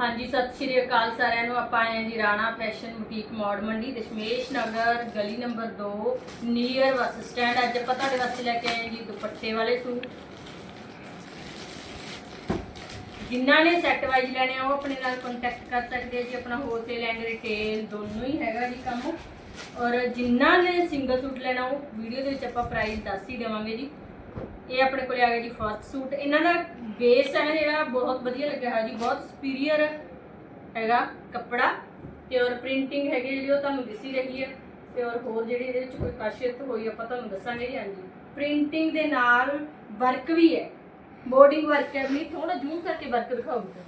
ਹਾਂਜੀ, ਸਤਿ ਸ਼੍ਰੀ ਅਕਾਲ ਸਾਰਿਆਂ ਨੂੰ। ਆਪਾਂ ਆਏ ਹਾਂ ਜੀ ਰਾਣਾ ਫੈਸ਼ਨ ਬੁਟੀਕ ਮੌੜ ਮੰਡੀ, ਦਸ਼ਮੇਸ਼ ਨਗਰ, ਗਲੀ ਨੰਬਰ 2 ਨੀਅਰ ਬੱਸ ਸਟੈਂਡ। ਅੱਜ ਆਪਾਂ ਤੁਹਾਡੇ ਵਾਸਤੇ ਲੈ ਕੇ ਆਏ ਜੀ ਦੁਪੱਟੇ ਵਾਲੇ ਸੂਟ। ਜਿਨ੍ਹਾਂ ਨੇ ਸੈੱਟ ਵਾਈਜ਼ ਲੈਣੇ ਆ, ਉਹ ਆਪਣੇ ਨਾਲ ਕੰਟੈਕਟ ਕਰ ਸਕਦੇ ਆ ਜੀ। ਆਪਣਾ ਹੋਲਸੇਲ ਐਂਡ ਰਿਟੇਲ ਦੋਨੋਂ ਹੀ ਹੈਗਾ ਜੀ ਕੰਮ। ਔਰ ਜਿਨ੍ਹਾਂ ਨੇ ਸਿੰਗਲ ਸੂਟ ਲੈਣਾ, ਉਹ ਵੀਡੀਓ ਦੇ ਵਿੱਚ ਆਪਾਂ ਪ੍ਰਾਈਸ ਦੱਸ ਹੀ ਦੇਵਾਂਗੇ ਜੀ। ਇਹ ਆਪਣੇ ਕੋਲੇ ਆ ਗਿਆ ਜੀ ਫਸਟ ਸੂਟ ਇਹਨਾਂ ਦਾ ਬੇਸ ਹੈ ਜਿਹੜਾ ਬਹੁਤ ਵਧੀਆ ਲੱਗਿਆ ਹੋਇਆ ਜੀ, ਬਹੁਤ ਸੁਪੀਰੀਅਰ ਹੈਗਾ ਕੱਪੜਾ। ਤੇ ਔਰ ਪ੍ਰਿੰਟਿੰਗ ਹੈਗੀ ਜਿਹੜੀ ਉਹ ਤੁਹਾਨੂੰ ਦਿਸੀ ਰਹੀ ਹੈ। ਤੇ ਔਰ ਹੋਰ ਜਿਹੜੀ ਇਹਦੇ ਵਿੱਚ ਕੋਈ ਖਾਸੀਅਤ ਹੋਈ ਆਪਾਂ ਤੁਹਾਨੂੰ ਦੱਸਾਂਗੇ ਜੀ, ਹਾਂਜੀ। ਪ੍ਰਿੰਟਿੰਗ ਦੇ ਨਾਲ ਵਰਕ ਵੀ ਹੈ। ਬੋਰਡਿੰਗ ਵਰਕ ਹੈ ਵੀ ਥੋੜਾ ਜ਼ੂਮ ਕਰਕੇ ਵਰਕ ਦਿਖਾਉਂਗਾ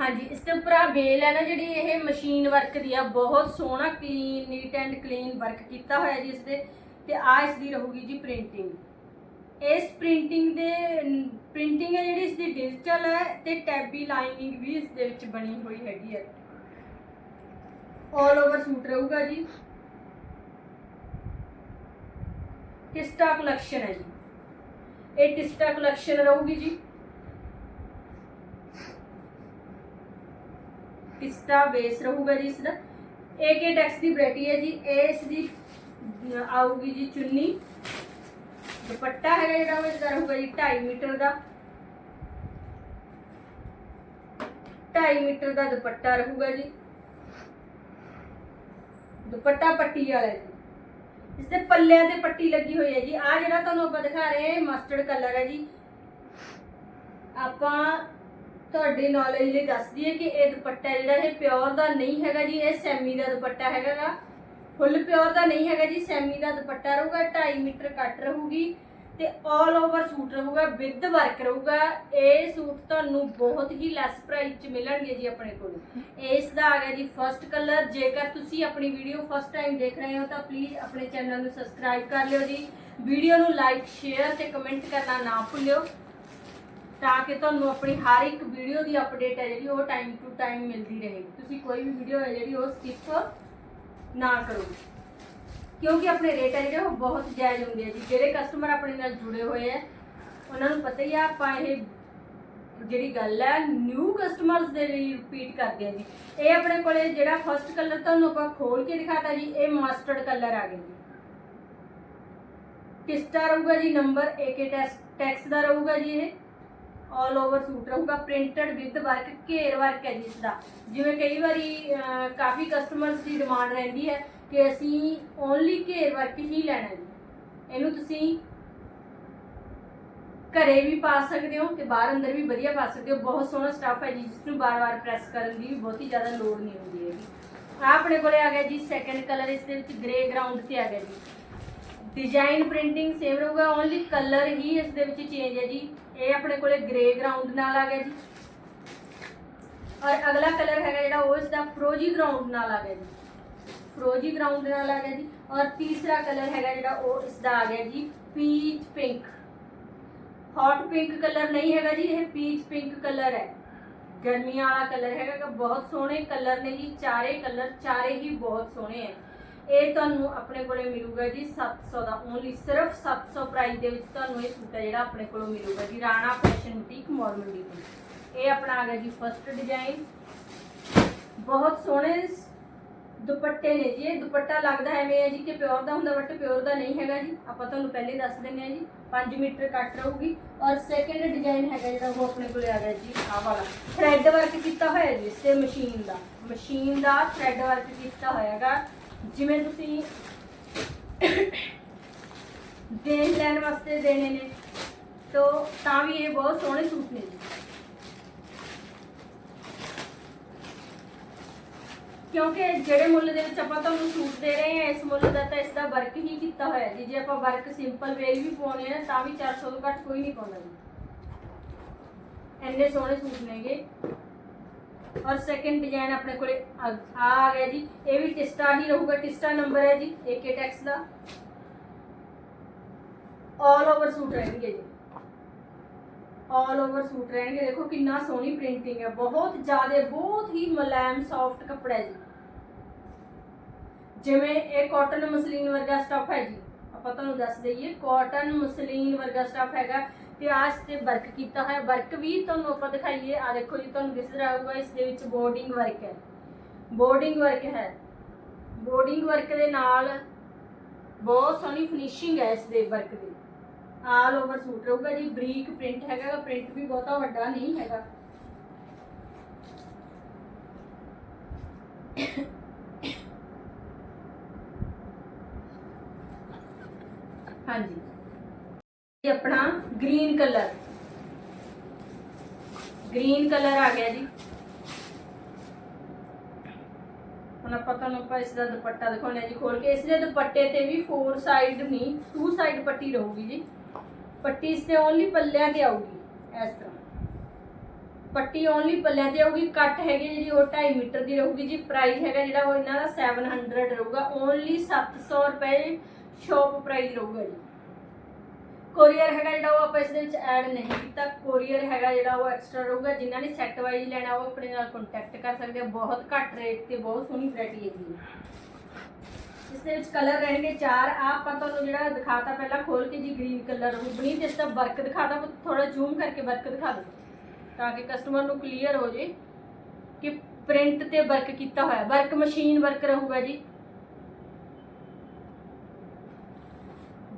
ਹਾਂਜੀ, ਇਸ ਦੇ ਉੱਪਰ ਆ ਬੇਲ ਹੈ ਨਾ ਜਿਹੜੀ, ਇਹ ਮਸ਼ੀਨ ਵਰਕ ਦੀ ਆ। ਬਹੁਤ ਸੋਹਣਾ clean neat and clean work ਕੀਤਾ ਹੋਇਆ ਜੀ ਇਸ ਦੇ। ਤੇ ਆ ਇਸ ਦੀ ਰਹੂਗੀ ਜੀ ਪ੍ਰਿੰਟਿੰਗ ਇਸ ਪ੍ਰਿੰਟਿੰਗ ਦੇ ਪ੍ਰਿੰਟਿੰਗ ਹੈ ਜਿਹੜੀ ਇਸ ਦੀ ਡਿਜੀਟਲ ਹੈ ਤੇ ਟੈਬੀ ਲਾਈਨਿੰਗ ਵੀ ਇਸ ਦੇ ਵਿੱਚ ਬਣੀ ਹੋਈ ਹੈਗੀ ਹੈ। ਆਲ ਓਵਰ ਸੂਟ ਰਹੂਗਾ ਜੀ। ਟਿਸਟਾ ਕਲੈਕਸ਼ਨ ਹੈ ਜੀ। ਇਹ ਟਿਸਟਾ ਕਲੈਕਸ਼ਨ ਰਹੂਗੀ ਜੀ। ਟਿਸਟਾ ਬੇਸ ਰਹੂਗਾ ਜੀ ਇਸ ਦਾ AK ਟੈਕਸ ਦੀ ਵੈਰਾਈਟੀ ਹੈ ਜੀ? ਇਸ ਦੀ ਆਊਗੀ ਜੀ ਚੁੰਨੀ। ਦੁਪੱਟਾ ਹੈਗਾ ਜਿਹੜਾ ਉਹ ਇਸਦਾ ਰਹੂਗਾ ਜੀ 2.5 ਮੀਟਰ ਦਾ। 2.5 ਮੀਟਰ ਦਾ ਦੁਪੱਟਾ ਰਹੂਗਾ ਜੀ। ਦੁਪੱਟਾ ਪੱਟੀ ਵਾਲਾ ਜੀ। ਇਸ ਦੇ ਪੱਲਿਆਂ ਤੇ ਪੱਟੀ ਲੱਗੀ ਹੋਈ ਹੈ ਜੀ। ਆ ਜਿਹੜਾ ਤੁਹਾਨੂੰ ਆਪਾਂ ਦਿਖਾ ਰਹੇ ਹਾਂ ਮਸਟਰਡ ਕਲਰ ਹੈ ਜੀ। ਆਪਾਂ ਤੁਹਾਡੀ ਨੌਲੇਜ ਲਈ ਦੱਸ ਦਈਏ ਕਿ ਇਹ ਦੁਪੱਟਾ ਜਿਹੜਾ ਇਹ ਪਿਓਰ ਦਾ ਨਹੀਂ ਹੈਗਾ ਜੀ, ਇਹ ਸੈਮੀ ਦਾ ਦੁਪੱਟਾ ਹੈਗਾਗਾ ਫੁੱਲ ਪਿਓਰ ਦਾ ਨਹੀਂ ਹੈਗਾ ਜੀ, ਸੈਮੀ ਦਾ ਦੁਪੱਟਾ ਰਹੂਗਾ 2.5 ਮੀਟਰ ਕੱਟ ਰਹੂਗੀ ਤੇ 올 ਓਵਰ ਸੂਟ ਰਹੂਗਾ ਵਿਦ ਵਰਕ ਰਹੂਗਾ। ਇਹ ਸੂਟ ਤੁਹਾਨੂੰ ਬਹੁਤ ਹੀ ਲੈਸ ਪ੍ਰਾਈਸ 'ਚ ਮਿਲਣਗੇ ਜੀ ਆਪਣੇ ਕੋਲ। ਇਸ ਦਾ ਆ ਗਿਆ ਜੀ ਫਰਸਟ ਕਲਰ ਜੇਕਰ ਤੁਸੀਂ ਆਪਣੀ ਵੀਡੀਓ ਫਸਟ ਟਾਈਮ ਦੇਖ ਰਹੇ ਹੋ, ਤਾਂ ਪਲੀਜ਼ ਆਪਣੇ ਚੈਨਲ ਨੂੰ ਸਬਸਕ੍ਰਾਈਬ ਕਰ ਲਿਓ ਜੀ। ਵੀਡੀਓ ਨੂੰ ਲਾਈਕ ਸ਼ੇਅਰ ਤੇ ਕਮੈਂਟ ਕਰਨਾ ਨਾ ਭੁੱਲਿਓ, ਤਾਂ ਕਿ ਤੁਹਾਨੂੰ ਆਪਣੀ ਹਰ ਇੱਕ ਵੀਡੀਓ ਦੀ ਅਪਡੇਟ ਹੈ ਜਿਹੜੀ ਉਹ ਟਾਈਮ ਟੂ ਟਾਈਮ ਮਿਲਦੀ ਰਹੇ। ਤੁਸੀਂ ਕੋਈ ਵੀ ਵੀਡੀਓ ਹੈ ਜਿਹੜੀ ਉਹ ਸਕਿਪ ਨਾ ਕਰੋ। ਕਿਉਂਕਿ ਆਪਣੇ ਰੇਟ ਹੈ ਜਿਹੜੇ ਉਹ ਬਹੁਤ ਜਾਇਜ਼ ਹੁੰਦੇ ਆ ਜੀ। ਜਿਹੜੇ ਕਸਟਮਰ ਆਪਣੇ ਨਾਲ ਜੁੜੇ ਹੋਏ ਆ ਉਹਨਾਂ ਨੂੰ ਪਤਾ ਹੀ ਆ, ਆਪਾਂ ਇਹ ਜਿਹੜੀ ਗੱਲ ਹੈ ਨਿਊ ਕਸਟਮਰਸ ਦੇ ਲਈ ਰਿਪੀਟ ਕਰਦੇ ਆ ਜੀ। ਇਹ ਆਪਣੇ ਕੋਲੇ ਜਿਹੜਾ ਫਰਸਟ ਕਲਰ ਤੁਹਾਨੂੰ ਆਪਾਂ ਖੋਲ ਕੇ ਦਿਖਾਤਾ ਜੀ, ਇਹ ਮਸਟਰਡ ਕਲਰ ਆ ਗਿਆ ਜੀ। ਕਿਸਟਾ ਰਹੂਗਾ ਜੀ? ਨੰਬਰ AK ਟੈਕਸ ਦਾ ਰਹੂਗਾ ਜੀ ਇਹ। ਆਲ ਓਵਰ ਸੂਟ ਰਹੂਗਾ ਪ੍ਰਿੰਟਡ ਵਿਦ ਵਰਕ ਘੇਰ ਵਰਕ ਹੈ ਜੀ ਦਾ ਜਿਵੇਂ ਕਈ ਵਾਰੀ ਕਾਫੀ ਕਸਟਮਰਸ ਦੀ ਡਿਮਾਂਡ ਰਹਿੰਦੀ ਹੈ ਕਿ ਅਸੀਂ ਓਨਲੀ ਘੇਰ ਵਰਕ ਹੀ ਲੈਣਾ ਜੀ। ਇਹਨੂੰ ਤੁਸੀਂ ਘਰੇ ਵੀ ਪਾ ਸਕਦੇ ਹੋ ਤੇ ਬਾਹਰ ਅੰਦਰ ਵੀ ਵਧੀਆ ਪਾ ਸਕਦੇ ਹੋ। ਬਹੁਤ ਸੋਹਣਾ ਸਟੱਫ ਹੈ ਜੀ, ਜਿਸ ਨੂੰ ਬਾਰ-ਬਾਰ ਪ੍ਰੈਸ ਕਰਨ ਦੀ ਬਹੁਤੀ ਜ਼ਿਆਦਾ ਲੋੜ ਨਹੀਂ ਹੁੰਦੀ ਹੈਗੀ। ਆਹ ਆਪਣੇ ਕੋਲੇ ਆ ਗਿਆ ਜੀ ਸੈਕੰਡ ਕਲਰ ਇਸ ਦੇ ਵਿੱਚ ਗ੍ਰੇ ਗਰਾਊਂਡ ਤੇ ਆ ਗਿਆ ਜੀ। ਡਿਜ਼ਾਈਨ ਪ੍ਰਿੰਟਿੰਗ ਸੇਮ ਰਹੂਗਾ ਓਨਲੀ ਕਲਰ ਹੀ ਇਸ ਦੇ ਵਿੱਚ ਚੇਂਜ ਹੈ ਜੀ। ਇਹ ਆਪਣੇ ਕੋਲੇ ਗ੍ਰੇ ਗਰਾਊਂਡ ਨਾਲ ਆ ਗਿਆ ਜੀ। ਔਰ ਅਗਲਾ ਕਲਰ ਹੈਗਾ ਜਿਹੜਾ, ਉਹ ਇਸ ਦਾ ਫਰੋਜੀ ਗਰਾਊਂਡ ਨਾਲ ਆ ਗਿਆ ਜੀ। ਫਰੋਜੀ ਗਰਾਊਂਡ ਨਾਲ ਆ ਗਿਆ ਜੀ। ਔਰ ਤੀਸਰਾ ਕਲਰ ਹੈਗਾ ਜਿਹੜਾ, ਉਹ ਇਸ ਦਾ ਆ ਗਿਆ ਜੀ peach pink hot pink colour ਨਹੀਂ ਹੈਗਾ ਜੀ, ਇਹ ਪੀਚ ਪਿੰਕ ਕਲਰ ਹੈ। ਗਰਮੀਆਂ ਵਾਲਾ ਕਲਰ ਹੈਗਾ ਬਹੁਤ ਸੋਹਣੇ ਕਲਰ ਨੇ ਜੀ, ਚਾਰੇ ਕਲਰ ਚਾਰੇ ਹੀ ਬਹੁਤ ਸੋਹਣੇ ਹੈ ਇਹ ਤੁਹਾਨੂੰ ਆਪਣੇ ਕੋਲੇ ਮਿਲੂਗਾ ਜੀ 700 ਦਾ ਓਨਲੀ ਸਿਰਫ 700 ਪ੍ਰਾਈਸ ਦੇ ਵਿੱਚ ਤੁਹਾਨੂੰ ਇਹ ਸੂਟ ਹੈ ਜਿਹੜਾ ਆਪਣੇ ਕੋਲੋਂ ਮਿਲੂਗਾ ਜੀ, ਰਾਣਾ ਫੈਸ਼ਨ ਬੁਟੀਕ ਮੌਲ ਮੰਡੀ ਤੋਂ ਇਹ ਆਪਣਾ ਆ ਗਿਆ ਜੀ ਫਸਟ ਡਿਜ਼ਾਈਨ ਬਹੁਤ ਸੋਹਣੇ ਦੁਪੱਟੇ ਨੇ ਜੀ, ਇਹ ਦੁਪੱਟਾ ਲੱਗਦਾ ਐਵੇਂ ਹੈ ਜੀ ਕਿ ਪਿਓਰ ਦਾ ਹੁੰਦਾ ਬਟ ਪਿਓਰ ਦਾ ਨਹੀਂ ਹੈਗਾ ਜੀ। ਆਪਾਂ ਤੁਹਾਨੂੰ ਪਹਿਲੇ ਦੱਸ ਦਿੰਦੇ ਹਾਂ ਜੀ 5 ਮੀਟਰ ਕੱਟ ਰਹੂਗੀ। ਔਰ ਸੈਕੰਡ ਡਿਜ਼ਾਈਨ ਹੈਗਾ ਜਿਹੜਾ ਉਹ ਆਪਣੇ ਕੋਲੇ ਆ ਗਿਆ ਜੀ, ਆਹ ਵਾਲਾ। ਥ੍ਰੈਡ ਵਰਕ ਕੀਤਾ ਹੋਇਆ ਜੀ, ਇਸ ਤੇ ਮਸ਼ੀਨ ਦਾ। ਮਸ਼ੀਨ ਦਾ ਥ੍ਰੈਡ ਵਰਕ ਕੀਤਾ ਹੋਇਆਗਾ। ਜਿਵੇਂ ਤੁਸੀਂ ਦੇਣ ਲੈਣ ਵਾਸਤੇ ਦੇਣੇ ਨੇ, ਤੋ ਤਾਂ ਵੀ ਇਹ ਬਹੁਤ ਸੋਹਣੇ ਸੂਟ ਨੇ ਜੀ। ਕਿਉਂਕਿ ਜਿਹੜੇ ਮੁੱਲ ਦੇ ਵਿੱਚ ਆਪਾਂ ਤੁਹਾਨੂੰ ਸੂਟ ਦੇ ਰਹੇ ਹਾਂ, ਇਸ ਮੁੱਲ ਦਾ ਤਾਂ ਇਸ ਦਾ ਵਰਕ ਹੀ ਕੀਤਾ ਹੋਇਆ ਜੀ। ਜੇ ਆਪਾਂ ਵਰਕ ਸਿੰਪਲ ਵੇਲ ਵੀ ਪਾਉਣੇ ਆ ਤਾਂ ਵੀ 400 ਤੋਂ ਘੱਟ ਕੋਈ ਨਹੀਂ ਪਾਉਂਦਾ ਜੀ। ਇੰਨੇ ਸੋਹਣੇ ਸੂਟ ਨੇਗੇ ਔਰ ਸੈਕੰਡ ਡਿਜ਼ਾਈਨ ਆਪਣੇ ਕੋਲੇ ਆ ਆ ਗਿਆ ਜੀ। ਇਹ ਵੀ ਟਿਸਟਾ ਹੀ ਰਹੂਗਾ, ਟਿਸਟਾ ਨੰਬਰ ਹੈ ਜੀ AK ਟੈਕਸ ਦਾ। ਆਲ ਓਵਰ ਸੂਟ ਰਹਿਣਗੇ ਜੀ। ਆਲ ਓਵਰ ਸੂਟ ਰਹਿਣਗੇ। ਦੇਖੋ ਕਿੰਨਾ ਸੋਹਣੀ ਪ੍ਰਿੰਟਿੰਗ ਹੈ। ਬਹੁਤ ਜ਼ਿਆਦਾ, ਬਹੁਤ ਹੀ ਮੁਲਾਇਮ ਸੌਫਟ ਕੱਪੜਾ ਹੈ ਜੀ। ਜਿਵੇਂ ਇਹ ਕਾਟਨ ਮਸਲੀਨ ਵਰਗਾ ਸਟਫ ਹੈ ਜੀ। ਆਪਾਂ ਤੁਹਾਨੂੰ ਦੱਸ ਦਈਏ ਕਾਟਨ ਮਸਲੀਨ ਵਰਗਾ ਸਟਫ ਹੈਗਾ। ਤੇ ਆਸ ਤੇ ਵਰਕ ਕੀਤਾ ਹੋਇਆ। ਵਰਕ ਵੀ ਤੁਹਾਨੂੰ ਆਪਾਂ ਦਿਖਾਈਏ। ਆ ਦੇਖੋ ਜੀ, ਤੁਹਾਨੂੰ ਦਿਸ ਰਿਹਾ ਹੋਊਗਾ, ਇਸ ਦੇ ਵਿੱਚ ਬੋਰਡਿੰਗ ਵਰਕ ਹੈ। ਬੋਰਡਿੰਗ ਵਰਕ ਹੈ। ਬੋਰਡਿੰਗ ਵਰਕ ਦੇ ਨਾਲ ਬਹੁਤ ਸੋਹਣੀ ਫਿਨਿਸ਼ਿੰਗ ਹੈ ਇਸ ਦੇ ਵਰਕ ਦੀ। ਆਲ ਓਵਰ ਸੂਟ ਰਹੂਗਾ ਜੀ। ਬਰੀਕ ਪ੍ਰਿੰਟ ਹੈਗਾ। ਪ੍ਰਿੰਟ ਵੀ ਬਹੁਤਾ ਵੱਡਾ ਨਹੀਂ ਹੈਗਾ ਹਾਂਜੀ ਇਹ ਆਪਣਾ ਗ੍ਰੀਨ ਕਲਰ। ਗ੍ਰੀਨ ਕਲਰ ਆ ਗਿਆ ਜੀ। ਹੁਣ ਆਪਾਂ ਤੁਹਾਨੂੰ ਆਪਾਂ ਇਸ ਦਾ ਦੁਪੱਟਾ ਦਿਖਾਉਣਾ ਜੀ ਖੋਲ ਕੇ। ਇਸ ਦੇ ਦੁਪੱਟੇ ਤੇ ਵੀ ਫੋਰ ਸਾਈਡ ਨਹੀਂ ਟੂ ਸਾਈਡ ਪੱਟੀ ਰਹੂਗੀ ਜੀ। ਪੱਟੀ ਇਸ ਤੇ ਓਨਲੀ ਪੱਲਿਆਂ ਤੇ ਆਊਗੀ, ਇਸ ਤਰ੍ਹਾਂ। ਪੱਟੀ ਓਨਲੀ ਪੱਲਿਆਂ ਤੇ ਆਊਗੀ, ਕੱਟ ਹੈਗੀ ਜਿਹੜੀ ਉਹ 2.5 ਮੀਟਰ ਦੀ ਰਹੂਗੀ ਜੀ। ਪ੍ਰਾਈਸ ਹੈਗਾ ਜਿਹੜਾ ਉਹ ਇਹਨਾਂ ਦਾ 700 ਰਹੂਗਾ। ਓਨਲੀ 700 ਰੁਪਏ ਸ਼ੌਪ ਪ੍ਰਾਈਸ ਰਹੂਗਾ ਜੀ। ਕੋਰੀਅਰ ਹੈਗਾ ਜਿਹੜਾ ਉਹ ਆਪਾਂ ਇਸ ਦੇ ਵਿੱਚ ਐਡ ਨਹੀਂ ਕੀਤਾ। ਕੋਰੀਅਰ ਹੈਗਾ ਜਿਹੜਾ ਉਹ ਐਕਸਟਰਾ ਰਹੂਗਾ, ਜਿਨ੍ਹਾਂ ਨੇ ਸੈੱਟ ਵਾਈਜ਼ ਲੈਣਾ, ਉਹ ਆਪਣੇ ਨਾਲ ਕੰਟੈਕਟ ਕਰ ਸਕਦੇ ਆ। ਬਹੁਤ ਘੱਟ ਰੇਟ ਤੇ ਬਹੁਤ ਸੋਹਣੀ ਵੈਰਾਈਟੀ ਹੈ। ਜੀ ਇਸ ਦੇ ਵਿੱਚ ਕਲਰ ਰਹਿਣਗੇ ਚਾਰ। ਆ ਆਪਾਂ ਤੁਹਾਨੂੰ ਜਿਹੜਾ ਦਿਖਾਤਾ ਪਹਿਲਾਂ, ਖੋਲ ਕੇ ਜੀ ਗ੍ਰੀਨ ਕਲਰ ਰੂਬਣੀ ਤੇ ਇਸ ਦਾ ਵਰਕ ਦਿਖਾਤਾ ਥੋੜਾ ਜ਼ੂਮ ਕਰਕੇ ਵਰਕ ਦਿਖਾ ਦਿਓ, ਤਾਂ ਕਿ ਕਸਟਮਰ ਨੂੰ ਕਲੀਅਰ ਹੋ ਜੇ ਕਿ ਪ੍ਰਿੰਟ ਤੇ ਵਰਕ ਕੀਤਾ ਹੋਇਆ। ਵਰਕ ਮਸ਼ੀਨ ਵਰਕ ਰਹੂਗਾ ਜੀ।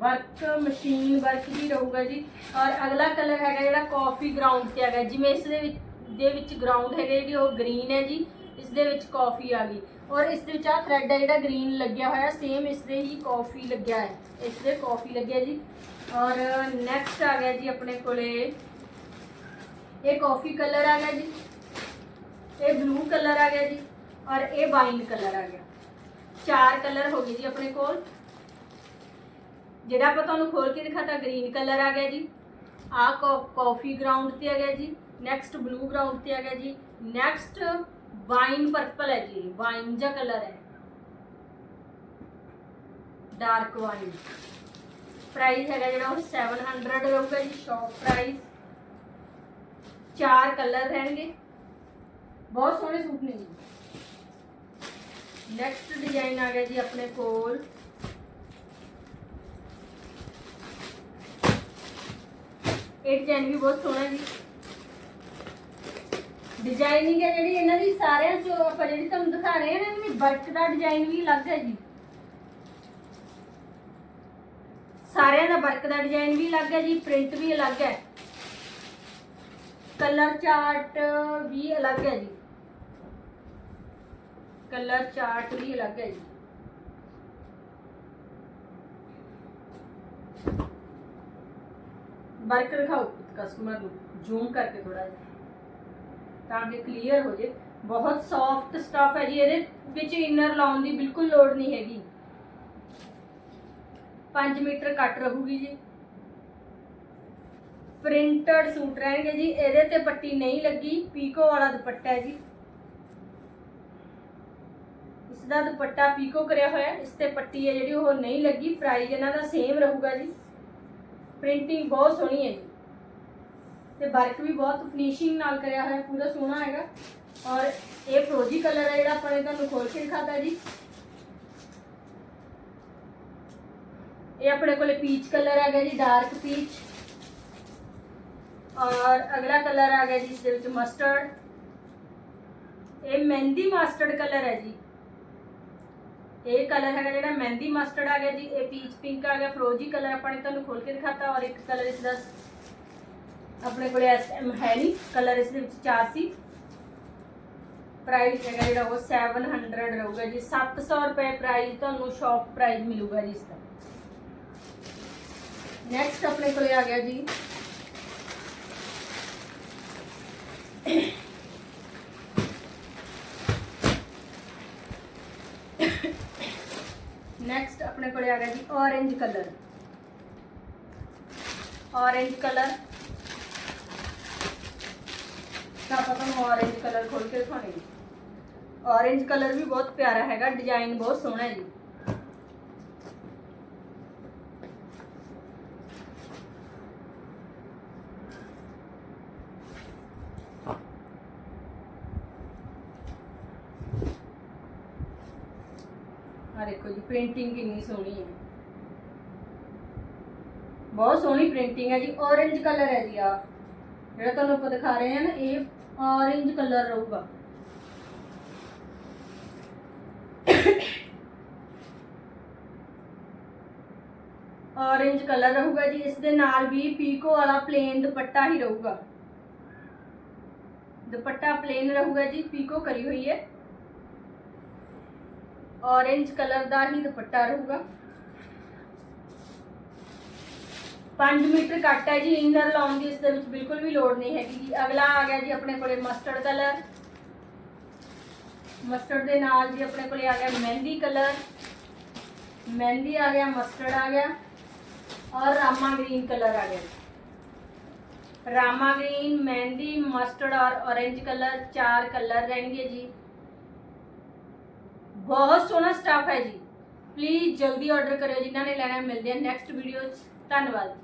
ਵਰਕ ਮਸ਼ੀਨ ਵਰਕ ਵੀ ਰਹੂਗਾ ਜੀ। ਔਰ ਅਗਲਾ ਕਲਰ ਹੈਗਾ ਜਿਹੜਾ ਕਾਫੀ ਗਰਾਊਂਡ ਤੇ ਹੈਗਾ। ਜਿਵੇਂ ਇਸ ਦੇ ਵਿੱਚ ਦੇ ਵਿੱਚ ਗਰਾਊਂਡ ਹੈਗਾ ਜਿਹੜੀ ਉਹ ਗ੍ਰੀਨ ਹੈ ਜੀ। ਇਸ ਦੇ ਵਿੱਚ ਕਾਫੀ ਆ ਗਈ। ਔਰ ਇਸ ਦੇ ਵਿੱਚ ਆ ਥ੍ਰੈਡ ਹੈ ਜਿਹੜਾ ਗ੍ਰੀਨ ਲੱਗਿਆ ਹੋਇਆ। ਸੇਮ ਇਸ ਦੇ ਹੀ ਕਾਫੀ ਲੱਗਿਆ ਹੈ। ਇਸ ਦੇ ਕਾਫੀ ਲੱਗਿਆ ਜੀ। ਔਰ ਨੈਕਸਟ ਆ ਗਿਆ ਜੀ ਆਪਣੇ ਕੋਲੇ। ਇਹ ਕਾਫੀ ਕਲਰ ਆ ਗਿਆ ਜੀ। ਇਹ ਬਲੂ ਕਲਰ ਆ ਗਿਆ ਜੀ। ਔਰ ਇਹ ਵਾਈਨ ਕਲਰ ਆ ਗਿਆ। ਚਾਰ ਕਲਰ ਹੋ ਗਏ ਜੀ ਆਪਣੇ ਕੋਲ। ਜਿਹੜਾ ਆਪਾਂ ਤੁਹਾਨੂੰ ਖੋਲ ਕੇ ਦਿਖਾਤਾ ਗ੍ਰੀਨ ਕਲਰ ਆ ਗਿਆ ਜੀ। ਆ ਕਾਫੀ ਗਰਾਊਂਡ ਤੇ ਆ ਗਿਆ ਜੀ ਨੈਕਸਟ ਬਲੂ ਗਰਾਊਂਡ ਤੇ ਆ ਗਿਆ ਜੀ ਨੈਕਸਟ ਵਾਈਨ ਪਰਪਲ ਹੈ ਜੀ ਵਾਈਨ ਜਿਹਾ ਕਲਰ ਹੈ। ਡਾਰਕ ਵਾਈਨ ਪ੍ਰਾਈਸ ਹੈਗਾ ਜਿਹੜਾ ਉਹ 700 ਰਹੂਗਾ ਜੀ ਸ਼ੌਪ ਪ੍ਰਾਈਸ ਚਾਰ ਕਲਰ ਰਹਿਣਗੇ। ਬਹੁਤ ਸੋਹਣੇ ਸੂਟ ਨੇ ਜੀ। ਨੈਕਸਟ ਡਿਜ਼ਾਈਨ ਆ ਗਿਆ ਜੀ ਆਪਣੇ ਕੋਲ। ਇਹ ਡਿਜ਼ਾਈਨ ਵੀ ਬਹੁਤ ਸੋਹਣਾ ਜੀ। ਡਿਜ਼ਾਈਨਿੰਗ ਹੈ ਜਿਹੜੀ ਇਹਨਾਂ ਦੀ, ਸਾਰਿਆਂ ਚੋਂ ਆਪਾਂ ਜਿਹੜੀ ਤੁਹਾਨੂੰ ਦਿਖਾ ਰਹੇ ਹਾਂ ਇਹਨਾਂ ਵਿੱਚ ਵਰਕ ਦਾ ਡਿਜ਼ਾਈਨ ਵੀ ਅਲੱਗ ਹੈ ਜੀ। ਸਾਰਿਆਂ ਦਾ ਵਰਕ ਦਾ ਡਿਜ਼ਾਈਨ ਵੀ ਅਲੱਗ ਹੈ ਜੀ ਪ੍ਰਿੰਟ ਵੀ ਅਲੱਗ ਹੈ। ਕਲਰ ਚਾਰਟ ਵੀ ਅਲੱਗ ਹੈ ਜੀ। ਕਲਰ ਚਾਰਟ ਵੀ ਅਲੱਗ ਹੈ ਜੀ। ਵਰਕ ਦਿਖਾਓ ਕਸਟਮਰ ਨੂੰ ਜ਼ੂਮ ਕਰਕੇ ਥੋੜਾ ਜਿਹਾ, ਤਾਂ ਕਿ ਕਲੀਅਰ ਹੋ ਜੇ। ਬਹੁਤ ਸੌਫਟ ਸਟਫ ਹੈ ਜੀ, ਇਹਦੇ ਵਿੱਚ ਇਨਰ ਲਾਉਣ ਦੀ ਬਿਲਕੁਲ ਲੋੜ ਨਹੀਂ ਹੈਗੀ। 5 ਮੀਟਰ ਕੱਟ ਰਹੂਗੀ ਜੀ। ਪ੍ਰਿੰਟਡ ਸੂਟ ਰਹਿਣਗੇ ਜੀ, ਇਹਦੇ ਤੇ ਪੱਟੀ ਨਹੀਂ ਲੱਗੀ, ਪੀਕੋ ਵਾਲਾ ਦੁਪੱਟਾ ਹੈ ਜੀ। ਇਸ ਦਾ ਦੁਪੱਟਾ ਪੀਕੋ ਕਰਿਆ ਹੋਇਆ, ਇਸ ਤੇ ਪੱਟੀ ਹੈ ਜਿਹੜੀ, ਉਹ ਨਹੀਂ ਲੱਗੀ ਪ੍ਰਾਈਸ ਇਹਨਾਂ ਦਾ ਸੇਮ ਰਹੂਗਾ ਜੀ। ਪ੍ਰਿੰਟਿੰਗ ਬਹੁਤ ਸੋਹਣੀ ਹੈ ਜੀ। ਤੇ ਵਰਕ ਵੀ ਬਹੁਤ ਫਿਨਿਸ਼ਿੰਗ ਨਾਲ ਕਰਿਆ ਹੋਇਆ, ਪੂਰਾ ਸੋਹਣਾ ਹੈਗਾ। ਔਰ ਇਹ ਫਰੋਜੀ ਕਲਰ ਹੈ ਜਿਹੜਾ ਆਪਾਂ ਨੇ ਤੁਹਾਨੂੰ ਖੋਲ ਕੇ ਦਿਖਾਤਾ ਜੀ। ਇਹ ਆਪਣੇ ਕੋਲੇ ਪੀਚ ਕਲਰ ਆ ਗਿਆ ਜੀ ਡਾਰਕ ਪੀਚ ਔਰ ਅਗਲਾ ਕਲਰ ਆ ਗਿਆ ਜੀ, ਇਸ ਦੇ ਵਿੱਚ ਮਸਟਰਡ ਇਹ ਮਹਿੰਦੀ ਮਸਟਰਡ ਕਲਰ ਹੈ ਜੀ। ਇਹ ਕਲਰ ਹੈਗਾ ਜਿਹੜਾ ਮਹਿੰਦੀ ਮਸਟਰਡ ਆ ਗਿਆ ਜੀ, ਇਹ ਪੀਚ ਪਿੰਕ ਆ ਗਿਆ, ਫਰੋਜੀ ਕਲਰ ਆਪਾਂ ਨੇ ਤੁਹਾਨੂੰ ਖੋਲ ਕੇ ਦਿਖਾਤਾ ਔਰ ਇੱਕ ਕਲਰ ਇਸ ਦਾ ਆਪਣੇ ਕੋਲ ਐਸ ਹੈ ਨਹੀਂ ਕਲਰ ਇਸ ਦੇ ਵਿੱਚ ਚਾਰ ਸੀ। ਪ੍ਰਾਈਸ ਹੈਗਾ ਜਿਹੜਾ ਉਹ 700 ਰਹੂਗਾ ਜੀ 700 ਰੁਪਏ ਪ੍ਰਾਈਸ ਤੁਹਾਨੂੰ ਸ਼ਾਪ ਪ੍ਰਾਈਸ ਮਿਲੂਗਾ ਜੀ ਇਸ ਦਾ। ਨੈਕਸਟ ਆਪਣੇ ਕੋਲ ਆ ਗਿਆ ਜੀ। ਨੈਕਸਟ ਆਪਣੇ ਕੋਲੇ ਆ ਗਿਆ ਜੀ orange ਕਲਰ orange ਕਲਰ ਤਾਂ ਆਪਾਂ ਤੁਹਾਨੂੰ orange ਕਲਰ ਖੋਲ ਕੇ ਦਿਖਾਉਣੇ ਜੀ orange ਕਲਰ ਵੀ ਬਹੁਤ ਪਿਆਰਾ ਹੈਗਾ ਡਿਜ਼ਾਈਨ ਬਹੁਤ ਸੋਹਣਾ ਹੈ ਜੀ ਆ ਦੇਖੋ ਜੀ ਪ੍ਰਿੰਟਿੰਗ ਕਿੰਨੀ ਸੋਹਣੀ ਹੈ। ਬਹੁਤ ਸੋਹਣੀ ਪ੍ਰਿੰਟਿੰਗ ਹੈ ਜੀ, orange ਕਲਰ ਹੈ ਜੀ ਆ। ਜਿਹੜਾ ਤੁਹਾਨੂੰ ਆਪਾਂ ਦਿਖਾ ਰਹੇ ਹਾਂ ਨਾ, ਇਹ orange ਕਲਰ ਰਹੂਗਾ। orange ਕਲਰ ਰਹੂਗਾ ਜੀ, ਇਸ ਦੇ ਨਾਲ ਵੀ ਪੀਕੋ ਵਾਲਾ ਪਲੇਨ ਦੁਪੱਟਾ ਹੀ ਰਹੂਗਾ। ਦੁਪੱਟਾ ਪਲੇਨ ਰਹੂਗਾ ਜੀ, ਪੀਕੋ ਕਰੀ ਹੋਈ ਹੈ। Orange ਕਲਰ ਦਾ ਹੀ ਦੁਪੱਟਾ ਰਹੂਗਾ। 5 ਮੀਟਰ ਕੱਟ ਹੈ ਜੀ ਇਨਰ ਲਾਉਣ ਦੀ ਇਸ ਦੇ ਵਿੱਚ ਬਿਲਕੁਲ ਵੀ ਲੋੜ ਨਹੀਂ ਹੈਗੀ। ਜੀ ਅਗਲਾ ਆ ਗਿਆ ਜੀ ਆਪਣੇ ਕੋਲੇ ਮਸਟਰਡ ਕਲਰ ਮਸਟਰਡ ਦੇ ਨਾਲ ਜੀ ਆਪਣੇ ਕੋਲੇ ਆ ਗਿਆ ਮਹਿੰਦੀ ਕਲਰ ਮਹਿੰਦੀ ਆ ਗਿਆ ਮਸਟਰਡ ਆ ਗਿਆ। ਔਰ ਰਾਮਾ ਗ੍ਰੀਨ ਕਲਰ ਆ ਗਿਆ। ਰਾਮਾ ਗ੍ਰੀਨ ਮਹਿੰਦੀ ਮਸਟਰਡ ਔਰ orange ਕਲਰ ਚਾਰ ਕਲਰ ਰਹਿਣਗੇ ਜੀ। ਬਹੁਤ ਸੋਹਣਾ ਸਟਾਫ ਹੈ ਜੀ। ਪਲੀਜ਼ ਜਲਦੀ ਆਰਡਰ ਕਰਿਓ, ਜਿਨ੍ਹਾਂ ਨੇ ਲੈਣਾ ਮਿਲਦੇ ਆ ਨੈਕਸਟ ਵੀਡੀਓ 'ਚ। ਧੰਨਵਾਦ।